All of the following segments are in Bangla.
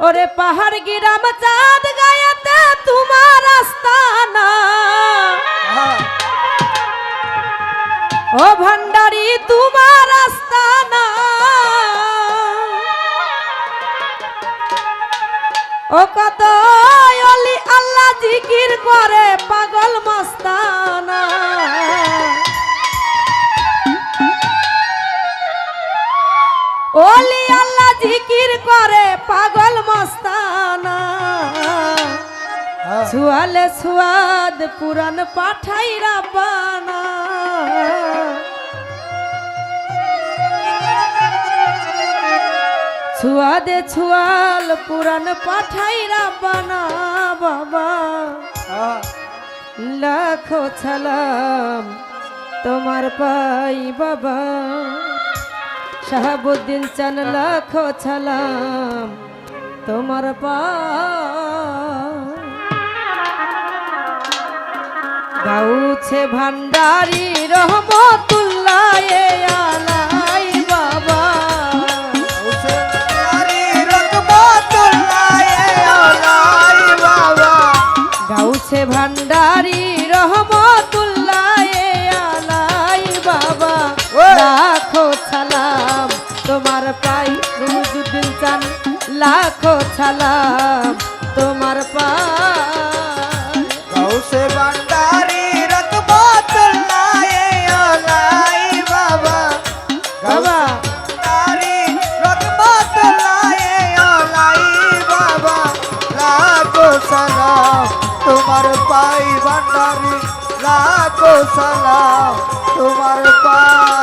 ওরে পাহাড় গিরাম চাঁদ গায়াতে তোমার আস্তানা। ও ভান্ডারি, তোমার আস্তানা। ও কত অলি আল্লাহ জিকির করে পাগল মস্তানা। ওলি আল্লাহ জিকির করে পাগল মস্তানা। ছুয়ালে সুয়াদ পুরান পাঠাই রাবানা ছুয়াদে ছুয়াল পুরান পাঠাই রাবানা বাবা। লাখো ছালাম তোমার পাই বাবা। শাহাবুদ্দিন চান লাখো ছালাম তোমার পা। গাউছে ভান্ডারি রহমতুল্লাহ আলাই বাবা। গাউছে ভান্ডারি তোমার পাই রুজুদ্দিন চান লাখো সালাম তোমার পাই। বাবা। তোমার পাই ভান্ডারি লাখো সালাম তোমার পাই।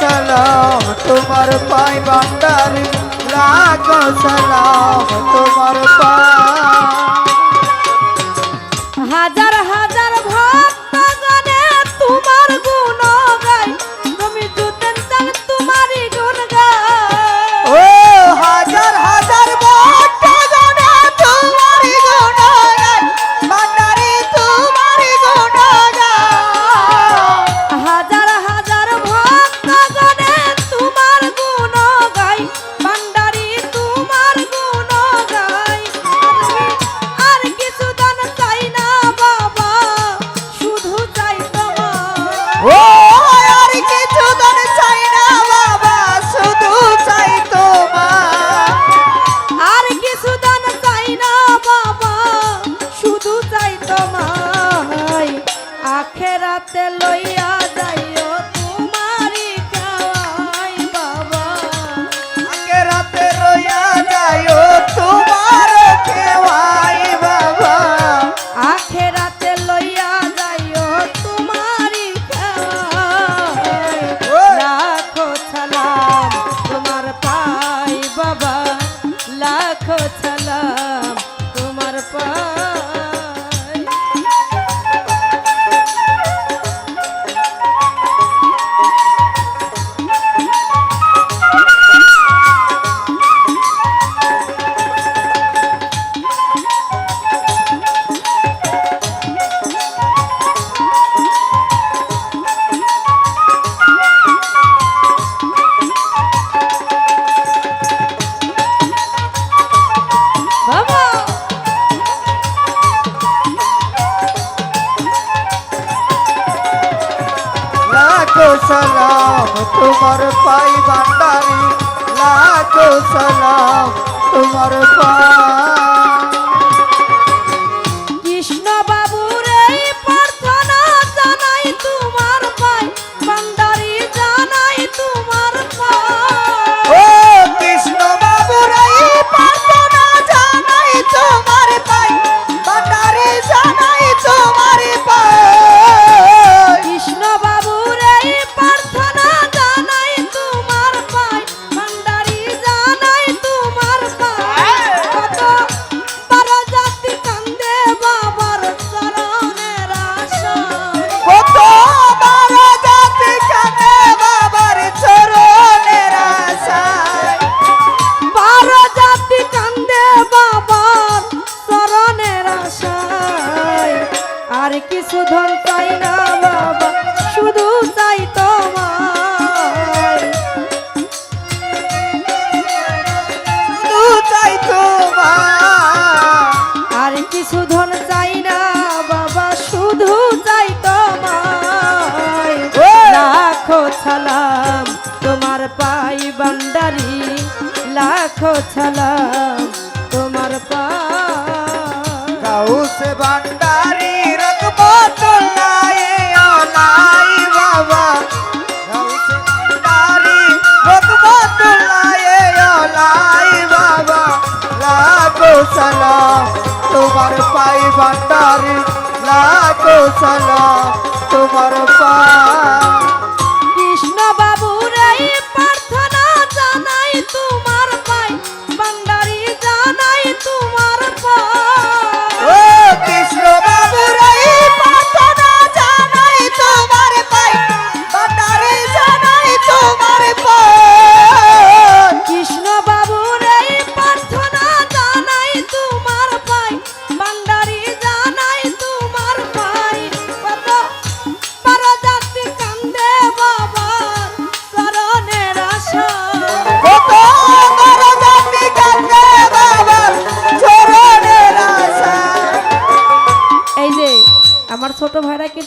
সালাম তোমার পাই বান্দারি লাখো সালাম তোমার পাই হাজার হাজার ভক্ত গণে তোমার পাই বাবা লাখো সালাম তোমার পাই ভান্ডারি লাখো সালাম তোমার পাই কিছু চাই না, বাবা, শুধু চাই তোমায়। লাখো ছালাম তোমার পাই বান্ডারি লাখো ছালাম তোমার পাই। গাউসে সালাম তোমার পাই ভান্ডারি লাখো সালাম তোমার পাই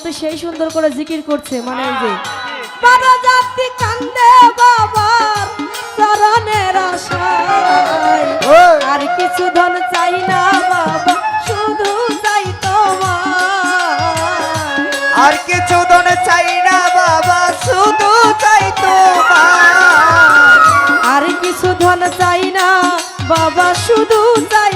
কিন্তু সেই সুন্দর করে জিকির করছে মানে এই যে। বড় জাতি কান্দে বাবার চরণের আশায়। ওই, আর কিছু ধন চাই না বাবা শুধু চাই তোমার আর কিছু দন চাই না বাবা শুধু চাই তোমার আর কিছু ধন চাই না বাবা শুধু চাই